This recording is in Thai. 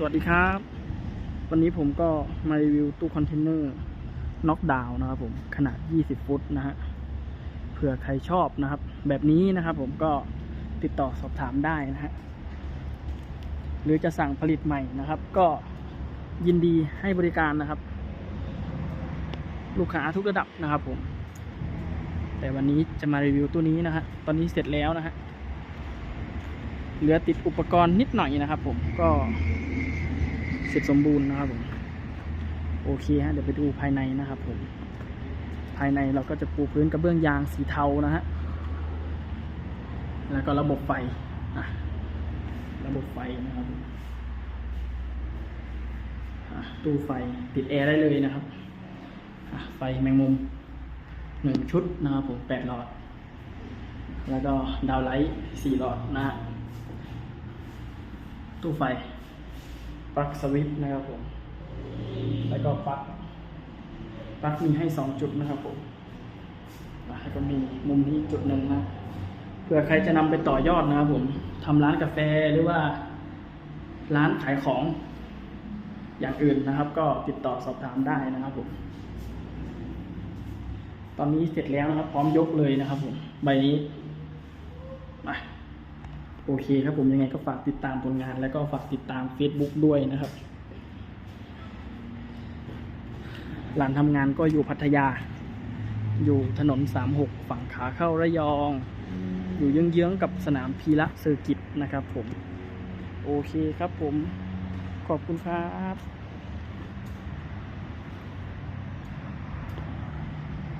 สวัสดีครับ วันนี้ผมก็มารีวิวตู้คอนเทนเนอร์น็อกดาวนะครับผมขนาด 20 ฟุตนะฮะเผื่อใครชอบนะครับ แบบนี้นะครับผมก็ติดต่อสอบถามได้นะฮะหรือจะสั่งผลิตใหม่นะครับ ก็ยินดีให้บริการนะครับ ลูกค้าทุกระดับนะครับผม แต่วันนี้จะมารีวิวตัวนี้นะฮะตอนนี้เสร็จแล้วนะฮะเหลือติดอุปกรณ์นิดหน่อยนะครับผมก็ เสร็จสมบูรณ์นะครับผมโอเคฮะเดี๋ยวไปดูภายในนะครับผมภายในเราก็จะปูพื้นกระเบื้องยางสีเทานะฮะแล้วก็ระบบไฟะระบบไฟนะครับตู้ไฟติดแอร์ได้เลยนะครับไฟแมงมุมหนึ่งชุดนะครับผมแปดหลอด แล้วก็ดาวไลท์สี่หลอดนะฮะตู้ไฟ ลั๊กสวิตช์นะครับผม แล้วก็ปลั๊กปลั๊กมีให้สองจุดนะครับผมแล้วก็มีมุมนี้จุดหนึ่งนะเผื่อใครจะนำไปต่อยอดนะครับผมทำร้านกาแฟหรือว่า ร้านขายของอย่างอื่นนะครับ ก็ติดต่อสอบถามได้นะครับผม ตอนนี้เสร็จแล้วนะครับ พร้อมยกเลยนะครับผม ใบนี้มา โอเคครับผมยังไงก็ฝากติดตามผลงาน แล้วก็ฝากติดตาม Facebook ด้วยนะครับ หลานทำงานก็อยู่พัทยา อยู่ถนน 36 ฝั่งขาเข้าระยอง อยู่เยื้องๆกับสนามพีระเซอร์กิตนะครับผม โอเคครับผม ขอบคุณครับ